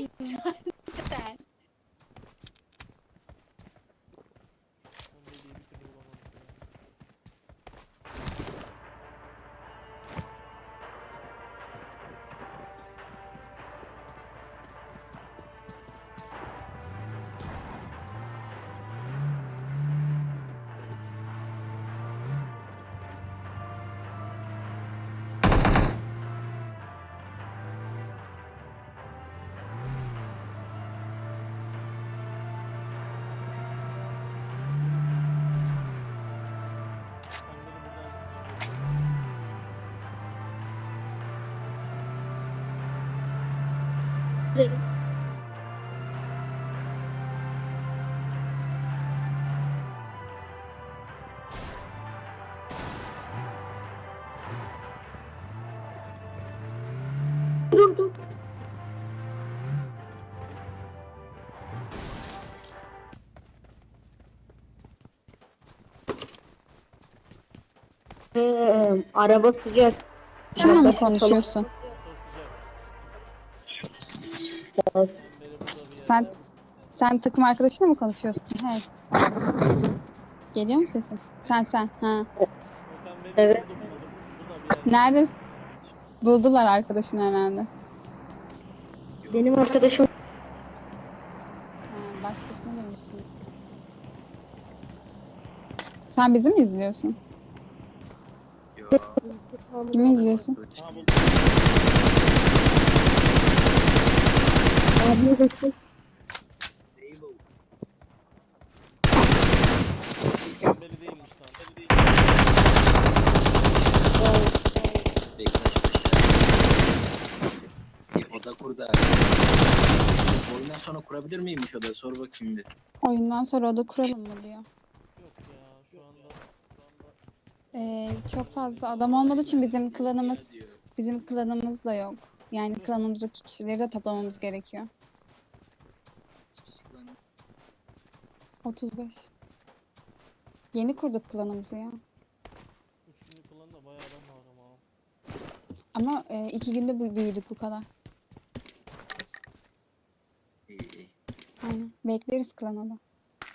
Sen. Ben Dur dur. Ee, araba sıcak. Kimle mi konuşuyorsun? Yerde. Sen sen takım arkadaşınla mı konuşuyorsun? He. Geliyor mu sesin? Sen sen. Ha. Evet. Nerede? Buldular arkadaşını herhalde. Benim arkadaşım Ha, başkasını bulmuşsun. Sen bizi mi izliyorsun? Kimi izliyorsun? Ha buldum. Abime destek Belli değilmiş. Oyundan sonra kurabilir miymiş oda? Sor bakayım bir. Oyundan sonra oda kuralım mı diyor. Yok ya şu anda. Ee, çok fazla adam olmadığı için bizim klanımız bizim klanımız da yok. Yani klanımızdaki kişileri de toplamamız gerekiyor. 35. Yeni kurduk klanımızı ya. Üç günlük kullanın da bayağı adam var ama. Ama e, iki günde bu- büyüdük bu kadar. İyi iyi. Aynen. Bekleriz klana da.